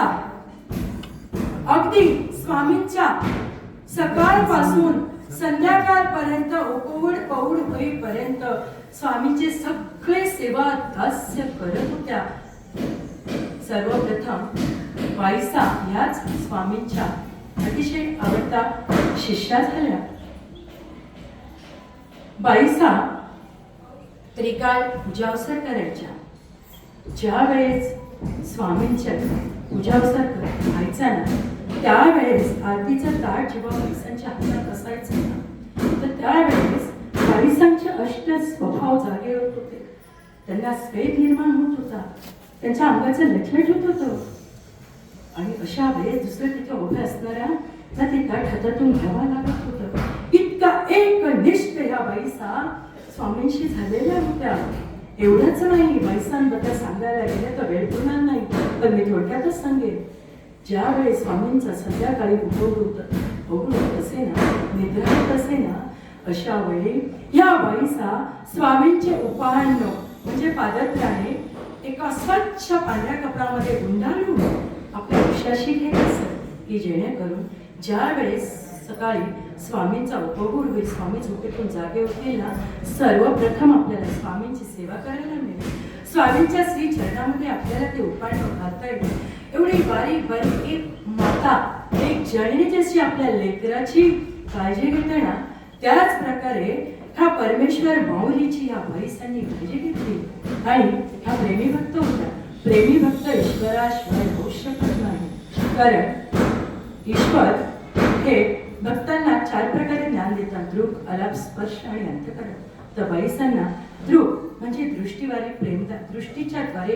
बाईसा अगदी स्वामींच्या सकाळपासून संध्याकाळपर्यंत ओकोवड पौड होईपर्यंत स्वामीचे सगळे सेवा दास्य करत होत्या. सर्वप्रथम बाईसा ह्याच स्वामींच्या अतिशय आवडता शिष्या झाल्या. बाईसा त्रिकाल पूजावसर करायच्या. ज्या वेळेस स्वामींच्या उजावसारखं व्हायचा ना त्यावेळेस आरतीचा ताट जेव्हा बाईसांच्या हातात असायचा ना तर त्यावेळेस बाईसांचे अष्ट स्वभाव जागे होत होते. त्यांना स्वेद निर्माण होत होता. त्यांच्या अंगाचं लटलट होत होतं. आणि अशा वेळेस दुसरं तिथे उभे असणाऱ्या ना ते ताट हातातून घ्यावा लागत होतं. इतका एक निष्ठ ह्या बाईसा स्वामींशी झालेल्या होत्या. एवढंच नाही बाईसांबद्दल सांगायला गेलं तर वेळ पुरणार नाही. पण मी थोडक्यातच सांगेन ज्यावेळेस स्वामींचा संध्याकाळी उपभोग होत उपभोग होत असे ना निद्रा होत असे ना अशा वेळी या बाईसा स्वामींचे उपाहाण्य म्हणजे पादत्राणे एका स्वच्छ पांढऱ्या कपडामध्ये गुंडाळून आपल्या उशाशी घेत असत की जेणेकरून ज्या वेळेस सकाळी स्वामींचा उपभोग होईल स्वामी झोपेतून जागे होतील ना? सर्वप्रथम आपल्याला स्वामींची सेवा करायला मिळेल. स्वामींच्या श्री चरणामध्ये आपल्याला ते उपाय घालता येईल. एवढी बारीक बारीक एक माता एक जननी जशी आपल्या लेकराची काळजी घेते ना त्याच प्रकारे हा परमेश्वर माऊलीची या बाईसांनी काळजी घेतली. आणि हा प्रेमी भक्त होता. प्रेमी भक्त ईश्वराशिवाय होऊ शकत नाही. कारण ईश्वर हे भक्तांना चार प्रकारे ज्ञान देतात. दृक अलाप स्पर्श आणि अंतकरण. तर बाईसांना दृक म्हणजे दृष्टीवारे प्रेम दृष्टीच्या द्वारे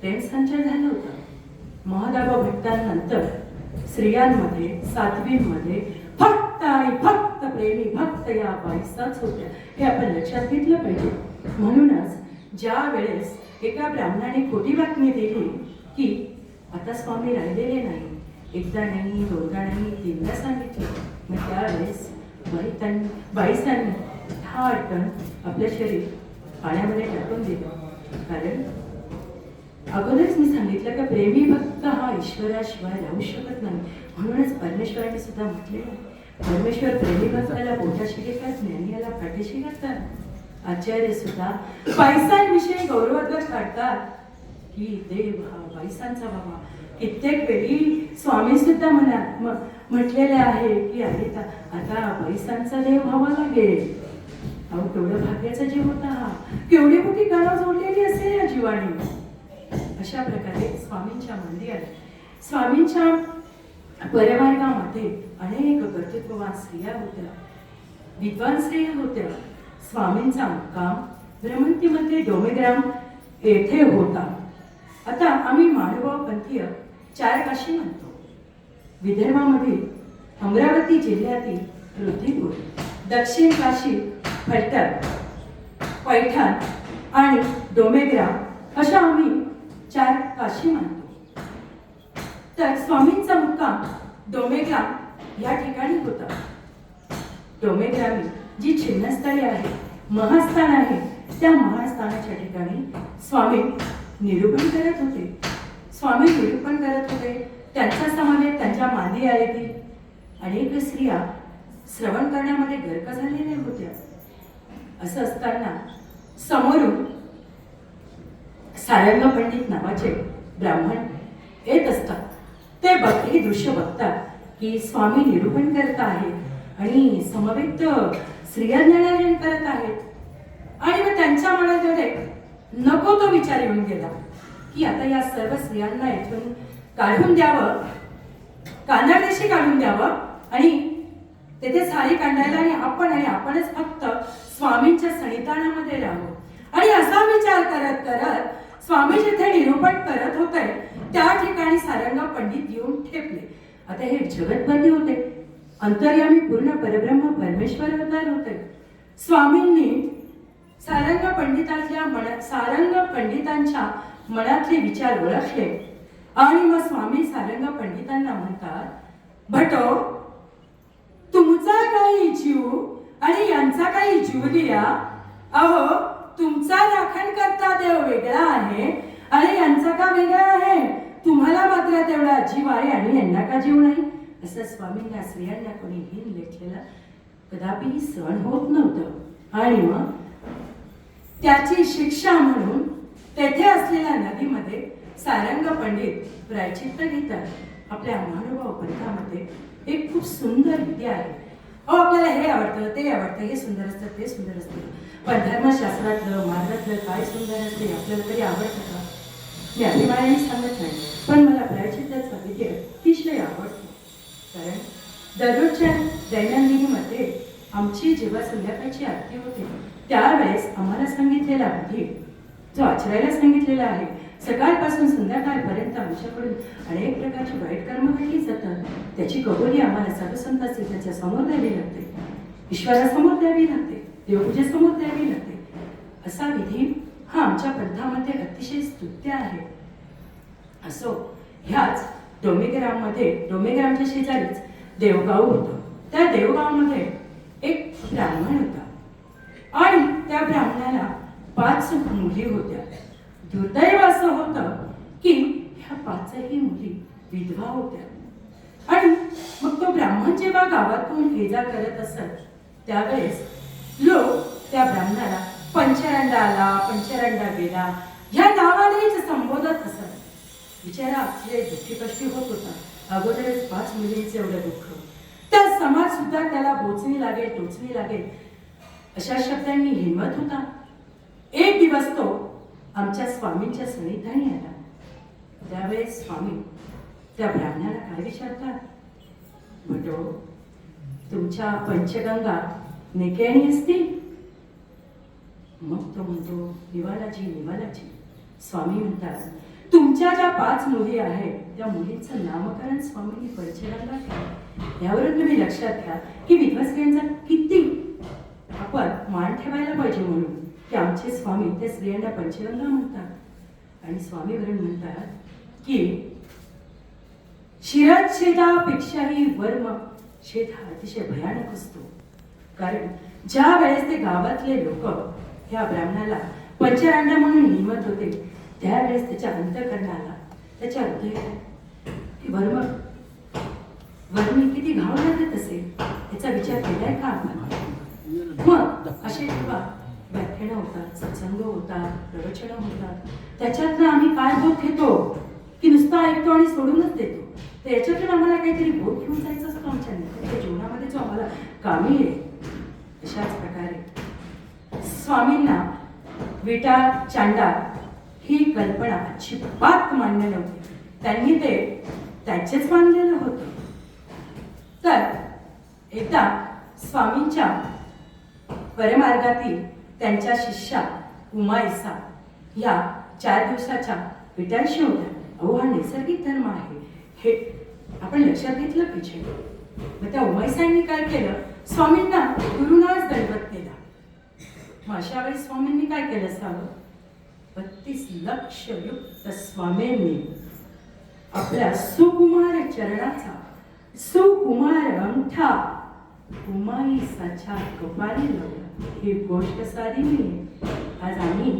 प्रेम संचार झाला होता. महादाबा भट्टांनंतर स्त्रियांमध्ये साध्वींमध्ये फक्त आणि फक्त प्रेमी भक्त या बाईसाच होत्या. हे आपण लक्षात घेतलं पाहिजे. म्हणूनच ज्या वेळेस एका ब्राह्मणाने खोटी बातमी दिली की आता स्वामी राहिलेले नाही. एकदा नाही दोनदा नाही तीनदा सांगितलं. मग त्यावेळेस बाईतां बाईसांनी हा अटकण आपलं शरीर पाण्यामध्ये टाकून दिलं. कारण अगोदरच मी सांगितलं का प्रेमी भक्त हा ईश्वराशिवाय राहू शकत नाही. म्हणूनच परमेश्वराने सुद्धा म्हटलेलं परमेश्वर प्रेमी भक्ताला पोटाशी घेतात ज्ञानी याला पाठीशी घालतात. आचार्य सुद्धा बाईसांविषयी गौरवोद्गार काढतात. की देव हा बाईसांचा बाबा कित्येक वेळी स्वामी सुद्धा म्हणा म्हटलेले आहे की आहे तर आता पैसांचा देव व्हावा लागेल. अहो केवढं भाग्याचा जीव होता हा. केवढी मोठी गाडा जोडलेली असेल या जीवाने. अशा प्रकारे स्वामींच्या मंदिरात स्वामींच्या परिवारामध्ये अनेक कर्तृत्ववान स्त्रिया होत्या. विद्वान स्त्रिया होत्या. स्वामींचा मुक्काम भ्रमंतीमध्ये डोमेग्राम येथे होता. आता आम्ही मानव पंथीय चार काशी म्हणतो. विदर्भामधील अमरावती जिल्ह्यातील रुद्रीपूर दक्षिण काशी फलटण पैठण आणि डोमेग्रा अशा आम्ही चार काशी मानतो तर स्वामींचा मुक्काम डोमेग्रा या ठिकाणी होता. डोमेग्रामी जी छिन्नस्थळी आहे महास्थान आहे त्या महास्थानाच्या ठिकाणी स्वामी निरूपण करत होते. स्वामी निरूपण करत होते. त्यांच्या समाजात त्यांच्या मांदी आलेतील अनेक स्त्रिया श्रवण करण्यामध्ये गर्क झालेल्या होत्या. असं असताना समोरून सारंग पंडित नावाचे ब्राह्मण येत असतात. ते बघ हे दृश्य बघतात की स्वामी निरूपण करत आहेत आणि समवेत स्त्रिया ज्ञानार्जन करत आहेत. आणि मग त्यांच्या मनामध्ये नको तो विचार येऊन गेला की आता या सर्व स्त्रियांना इथून काढून द्यावं कानादेशी काढून द्यावं आणि तेथे सारी काढायला आणि आपण आणि आपणच फक्त स्वामींच्या सणिताणामध्ये राहू. आणि असा विचार करत करत स्वामी जिथे निरूपण करत होते त्या ठिकाणी सारंग पंडित येऊन ठेपले. आता हे जगतपती होते. अंतर्यामी पूर्ण परब्रह्म परमेश्वर अवतार होते. स्वामींनी सारंग पंडितांच्या मना सारंग पंडितांच्या मनातले विचार ओळखले. आणि मग स्वामी सारंग पंडितांना म्हणतात भटो तुमचा काही जीव आणि यांचा काही जीव दिया अहो तुमचा राखण करता देव वेगळा आहे आणि यांचा का वेगळा आहे? तुम्हाला मात्र तेवढा जीव आहे आणि यांना का जीव नाही? असं स्वामींना स्त्रियांना कोणी हिन लेखलेलं कदापि सहन होत नव्हतं. आणि मग त्याची शिक्षा म्हणून तेथे असलेल्या नदीमध्ये सारंग पंडित प्रायचित्त घेतात. आपल्या महानुभाव पंथामध्ये एक खूप सुंदर विधी आहे. अहो आपल्याला हे आवडतं ते आवडतं हे सुंदर असतं ते सुंदर असतं. पण धर्मशास्त्रातलं मार्गातलं काय सुंदर असते आपल्याला तरी आवडतं का? मी अभिमानाने सांगत नाही पण मला प्रायचित्ताचा विधी अतिशय आवडतो. कारण दररोजच्या दैनंदिनीमध्ये आमची जेव्हा संध्याकाळची आरती होते त्यावेळेस आम्हाला सांगितलेला विधी जो आचरायला सांगितलेला आहे सकाळपासून संध्याकाळपर्यंत आमच्याकडून अनेक प्रकारची वाईट कर्म घडली जातात. त्याची कबुली आम्हाला साधुसंत त्याच्यासमोर द्यावी लागते. ईश्वरासमोर द्यावी लागते. देवपूजेसमोर द्यावी लागते. असा विधी हा आमच्या पंथामध्ये अतिशय स्तुत्य आहे. असो ह्याच डोमेग्राममध्ये डोमेग्रामच्या शेजारीच देवगाव होतं. त्या देवगावमध्ये एक ब्राह्मण होता. त्या ब्राह्मणाला पाच मुली होत्या. दुर्दैव असं होतं की ह्या पाचही मुली विधवा होत्या. आणि मग तो ब्राह्मण जेव्हा गावातून ये जा करत असत त्यावेळेस लोक त्या ब्राह्मणाला पंचरंडा आला पंचरंडा गेला ह्या नावानेच संबोधत असत बिचारा आपले दुःखी कष्टी होत होता. अगोदरच पाच मुलींचे एवढं दुःख. त्या समाज सुद्धा त्याला बोचणी लागेल टोचणी लागेल. अशा शब्दांनी हिंमत होता. एक दिवस तो आमच्या स्वामींच्या सन्निधानी आला. त्यावेळेस स्वामी त्या ब्राह्मणाला काय विचारतात? म्हणतो तुमच्या पंचगंगा निकेणी असतील. मग तो म्हणतो निवालाजी निवालाजी स्वामी म्हणतात तुमच्या ज्या पाच मुली आहेत त्या मुलींचं नामकरण स्वामींनी पंचगंगा केलं. यावरून तुम्ही लक्षात घ्या की विध्वस्त्रियांचा किती आपण मान ठेवायला पाहिजे म्हणून आमचे स्वामी त्या स्त्रियांना पंचगंगा म्हणतात. आणि स्वामी वरून म्हणतात की शिरच्छेदापेक्षाही वर्म छेद हा अतिशय भयानक असतो. कारण ज्या वेळेस ते गावातले लोक ह्या ब्राह्मणाला पंचरांडा म्हणून निमत होते त्यावेळेस त्याच्या अंतकरणाला त्याच्या हृदयाला की वर्म वर्मी किती घाव लागत असेल याचा विचार केलाय का आपण? मग असे जेव्हा व्याख्यानं होतात सत्संग होतात प्रवचनं होतात. त्याच्यातनं आम्ही काय बोध घेतो? की नुसतं ऐकतो आणि सोडूनच देतो. तर याच्यातून आम्हाला काहीतरी बोध घेऊन जायचं असं आमच्या नित्य जीवनामध्ये जो आम्हाला कामी आहे. अशाच प्रकारे. स्वामींना विटा चांडा ही कल्पना अजिबात मान्य नव्हती. त्यांनी ते त्याचेच मानलेलं होतं. तर एकदा स्वामींच्या परमार्गातील त्यांच्या शिष्या उमाईसा या चार दिवसाच्या विटांशी होत्या. अहो हा नैसर्गिक धर्म आहे. हे आपण लक्षात घेतलं पाहिजे. मग त्या उमाईसांनी काय केलं? स्वामींना गुरुनाच दंडवत केला. मग अशा वेळी स्वामींनी काय केलं असावं बत्तीस लक्ष युक्त स्वामींनी आपल्या सुकुमार चरणाचा सुकुमार अंगठा उमाईसाच्या कपाली लावला. ही गोष्ट साधी नाही. आज आम्ही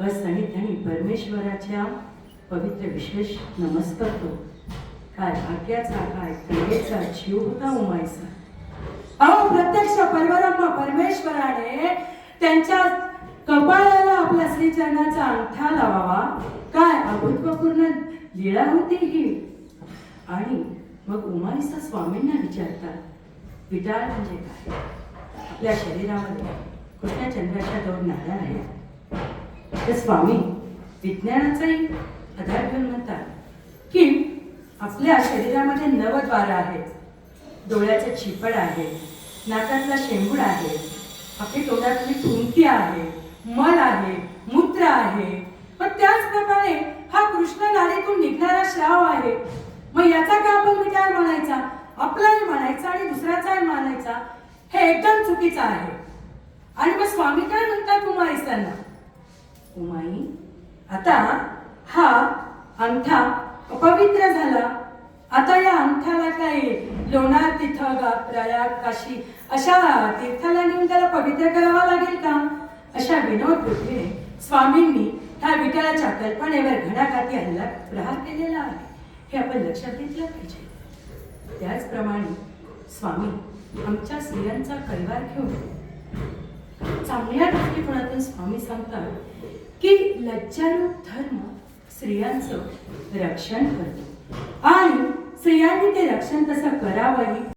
असनिधनी परमेश्वराच्या पवित्र विशेष नमस्कारतो काय भाग्याचा काय क्रियेचा जीव होता उमायचा अहो प्रत्यक्ष परवरम्मा परमेश्वराने त्यांच्या कपाळाला आपल्या श्रीचरणाचा अंगठा लावावा. काय अभूतपूर्ण लीळा होती ही. आणि मग उमाईसा स्वामींना विचारतात विटाळ म्हणजे काय? आपल्या शरीरामध्ये कृष्णचंद्राच्या दोन नाड्या आहेत तर स्वामी विज्ञानाचाही आधार घेऊन म्हणतात की आपल्या शरीरामध्ये नवद्वार आहेत. डोळ्याचे चिपड आहे नाकातला शेंबूड आहे. आपली तोंडातली थुंकी आहे. मल आहे. मूत्र आहे. पण त्याचप्रमाणे हा कृष्ण नारीतून निघणारा श्राव आहे. मग याचा का आपण विचार म्हणायचा आपलाही म्हणायचा आणि दुसऱ्याचाही मानायचा? हे एकदम चुकीचं आहे. आणि मग स्वामी काय म्हणतात उमाईसांना उमाई आता हा अंगठा अपवित्र झाला. आता या अंगठ्याला काय लोणार तिथं प्रयाग काशी अशा तीर्थाला नेऊन त्याला पवित्र करावा लागेल का? अशा विनोद बुद्धीने स्वामींनी ह्या विठ्ठलाच्या कल्पनेवर घणाघाती हल्ला प्रहार केलेला आहे. हे आपण लक्षात घेतलं पाहिजे. त्याचप्रमाणे स्वामी आमच्या स्त्रियांचा कलवार घेऊन चांगल्या दृष्टिकोनातून स्वामी सांगतात की लज्जारूप धर्म स्त्रियांचं रक्षण करतो. आणि स्त्रियांनी ते रक्षण तसं करावंही